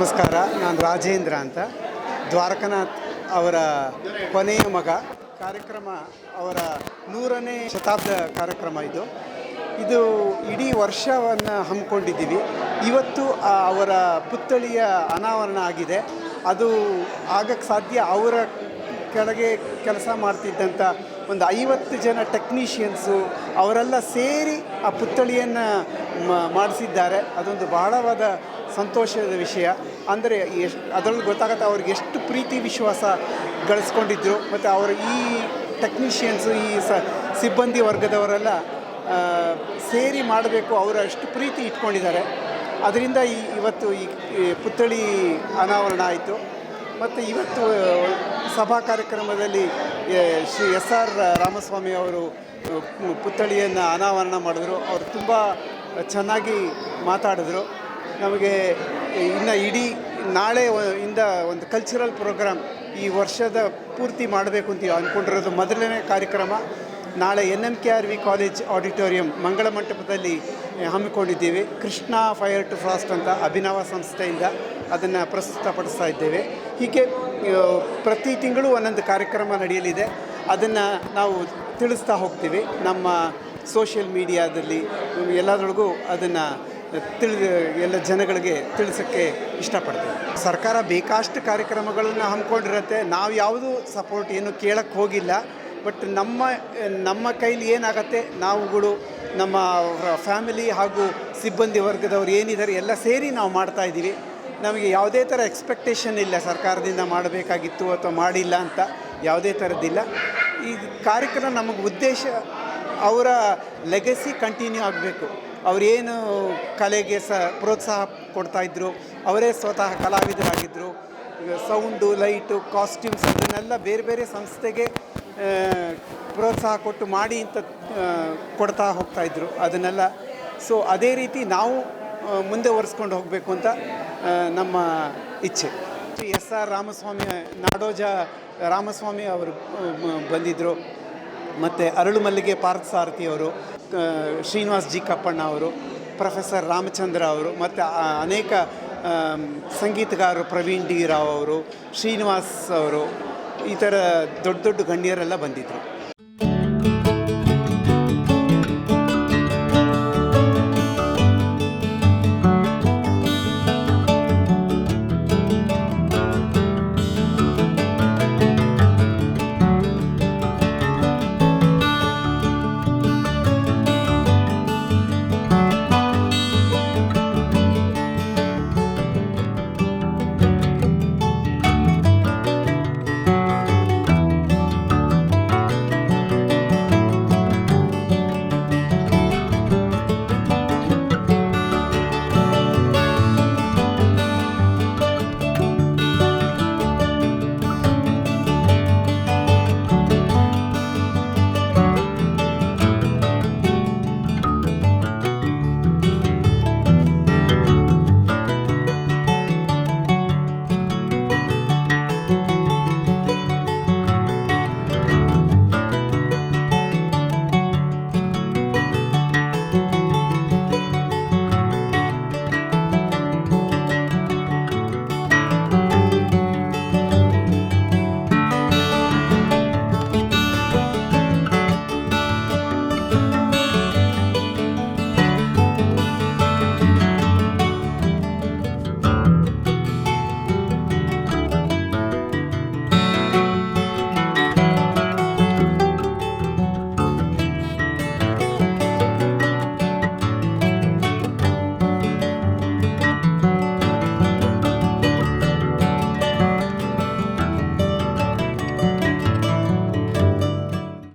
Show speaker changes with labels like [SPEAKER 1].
[SPEAKER 1] ನಾನು ರಾಜೇಂದ್ರ ಅಂತ. ದ್ವಾರಕನಾಥ್ ಅವರ ಕೊನೆಯ ಮಗ. ಕಾರ್ಯಕ್ರಮ ಅವರ ನೂರನೇ ಶತಾಬ್ದ ಕಾರ್ಯಕ್ರಮ ಇದು. ಇದು ಇಡೀ ವರ್ಷವನ್ನು ಹಮ್ಮಿಕೊಂಡಿದ್ದೀವಿ. ಇವತ್ತು ಅವರ ಪುತ್ಥಳಿಯ ಅನಾವರಣ ಆಗಿದೆ. ಅದು ಆಗಕ್ಕೆ ಸಾಧ್ಯ ಅವರ ಕೆಳಗೆ ಕೆಲಸ ಮಾಡ್ತಿದ್ದಂಥ ಒಂದು ಐವತ್ತು ಜನ ಟೆಕ್ನಿಷಿಯನ್ಸು ಅವರೆಲ್ಲ ಸೇರಿ ಆ ಪುತ್ಥಳಿಯನ್ನು ಮಾಡಿಸಿದ್ದಾರೆ. ಅದೊಂದು ಬಹಳವಾದ ಸಂತೋಷದ ವಿಷಯ. ಅಂದರೆ ಎಷ್ಟು, ಅದರಲ್ಲಿ ಗೊತ್ತಾಗುತ್ತೆ ಅವ್ರಿಗೆ ಎಷ್ಟು ಪ್ರೀತಿ, ವಿಶ್ವಾಸ ಗಳಿಸ್ಕೊಂಡಿದ್ರು. ಮತ್ತು ಅವರು ಈ ಟೆಕ್ನಿಷಿಯನ್ಸು ಈ ಸ, ಸಿಬ್ಬಂದಿ ವರ್ಗದವರೆಲ್ಲ ಸೇರಿ ಮಾಡಬೇಕು ಅವರು ಅಷ್ಟು ಪ್ರೀತಿ ಇಟ್ಕೊಂಡಿದ್ದಾರೆ. ಅದರಿಂದ ಈ, ಇವತ್ತು ಈ ಪುತ್ಥಳಿ ಅನಾವರಣ ಆಯಿತು. ಮತ್ತು ಇವತ್ತು ಸಭಾ ಕಾರ್ಯಕ್ರಮದಲ್ಲಿ ಶ್ರೀ ಎಸ್ ಆರ್ ರಾಮಸ್ವಾಮಿ ಅವರು ಪುತ್ಥಳಿಯನ್ನು ಅನಾವರಣ ಮಾಡಿದ್ರು. ಅವರು ತುಂಬ ಚೆನ್ನಾಗಿ ಮಾತಾಡಿದ್ರು. ನಮಗೆ ಇನ್ನು ಇಡೀ ನಾಳೆ ಇಂದ ಒಂದು ಕಲ್ಚರಲ್ ಪ್ರೋಗ್ರಾಮ್ ಈ ವರ್ಷದ ಪೂರ್ತಿ ಮಾಡಬೇಕು ಅಂತ ಅಂದ್ಕೊಂಡಿರೋದು ಮೊದಲನೇ ಕಾರ್ಯಕ್ರಮ. ನಾಳೆ N M K R V college auditorium ಮಂಗಳ ಮಂಟಪದಲ್ಲಿ ಹಮ್ಮಿಕೊಂಡಿದ್ದೀವಿ. ಕೃಷ್ಣ ಫೈರ್ ಟು ಫಾಸ್ಟ್ ಅಂತ ಅಭಿನವ ಸಂಸ್ಥೆಯಿಂದ ಅದನ್ನು ಪ್ರಸ್ತುತಪಡಿಸ್ತಾ ಇದ್ದೇವೆ. ಹೀಗೆ ಪ್ರತಿ ತಿಂಗಳು ಒಂದೊಂದು ಕಾರ್ಯಕ್ರಮ ನಡೆಯಲಿದೆ. ಅದನ್ನು ನಾವು ತಿಳಿಸ್ತಾ ಹೋಗ್ತೀವಿ. ನಮ್ಮ ಸೋಷಿಯಲ್ ಮೀಡಿಯಾದಲ್ಲಿ ಎಲ್ಲದರೊಳಗೂ ಅದನ್ನು ತಿಳಿದು ಎಲ್ಲ ಜನಗಳಿಗೆ ತಿಳಿಸೋಕ್ಕೆ ಇಷ್ಟಪಡ್ತೀವಿ ಸರ್ಕಾರ ಬೇಕಾಷ್ಟು ಕಾರ್ಯಕ್ರಮಗಳನ್ನು ಹಮ್ಮಿಕೊಂಡಿರುತ್ತೆ. ನಾವು ಯಾವುದೂ ಸಪೋರ್ಟ್ ಏನು ಕೇಳಕ್ಕೆ ಹೋಗಿಲ್ಲ. ಬಟ್ ನಮ್ಮ ನಮ್ಮ ಕೈಲಿ ಏನಾಗತ್ತೆ, ನಾವುಗಳು ನಮ್ಮ ಫ್ಯಾಮಿಲಿ ಹಾಗೂ ಸಿಬ್ಬಂದಿ ವರ್ಗದವ್ರು ಏನಿದ್ದಾರೆ, ಎಲ್ಲ ಸೇರಿ ನಾವು ಮಾಡ್ತಾ ಇದ್ದೀವಿ. ನಮಗೆ ಯಾವುದೇ ಥರ ಎಕ್ಸ್ಪೆಕ್ಟೇಷನ್ ಇಲ್ಲ ಸರ್ಕಾರದಿಂದ ಮಾಡಬೇಕಾಗಿತ್ತು ಅಥವಾ ಮಾಡಿಲ್ಲ ಅಂತ, ಯಾವುದೇ ಥರದ್ದಿಲ್ಲ. ಈ ಕಾರ್ಯಕ್ರಮ ನಮಗೆ ಉದ್ದೇಶ, ಅವರ ಲೆಗಸಿ ಕಂಟಿನ್ಯೂ ಆಗಬೇಕು. ಅವರೇನು ಕಲೆಗೆ ಸ ಪ್ರೋತ್ಸಾಹ ಕೊಡ್ತಾಯಿದ್ರು ಅವರೇ ಸ್ವತಃ ಕಲಾವಿದರಾಗಿದ್ದರು ಸೌಂಡು, ಲೈಟು, ಕಾಸ್ಟ್ಯೂಮ್ಸ್ ಅದನ್ನೆಲ್ಲ ಬೇರೆ ಬೇರೆ ಸಂಸ್ಥೆಗೆ ಪ್ರೋತ್ಸಾಹ ಕೊಟ್ಟು ಮಾಡಿ ಅಂತ ಕೊಡ್ತಾ ಹೋಗ್ತಾಯಿದ್ರು ಅದನ್ನೆಲ್ಲ. ಸೊ ಅದೇ ರೀತಿ ನಾವು ಮುಂದೆ ಒರೆಸ್ಕೊಂಡು ಹೋಗಬೇಕು ಅಂತ ನಮ್ಮ ಇಚ್ಛೆ. ಎಸ್ ಆರ್ ರಾಮಸ್ವಾಮಿ, ನಾಡೋಜ ರಾಮಸ್ವಾಮಿ ಅವರು ಬಂದಿದ್ದರು ಮತ್ತು ಅರಳುಮಲ್ಲಿಗೆ ಪಾರ್ಥಸಾರಥಿ ಅವರು ಶ್ರೀನಿವಾಸ್ ಜಿ ಕಪ್ಪಣ್ಣ ಅವರು, ಪ್ರೊಫೆಸರ್ ರಾಮಚಂದ್ರ ಅವರು, ಮತ್ತು ಅನೇಕ ಸಂಗೀತಗಾರರು ಪ್ರವೀಣ್ ಡಿ ರಾವ್ ಅವರು, ಶ್ರೀನಿವಾಸ್ ಅವರು ಈ ಥರ ದೊಡ್ಡ ದೊಡ್ಡ ಗಣ್ಯರೆಲ್ಲ ಬಂದಿದ್ದರು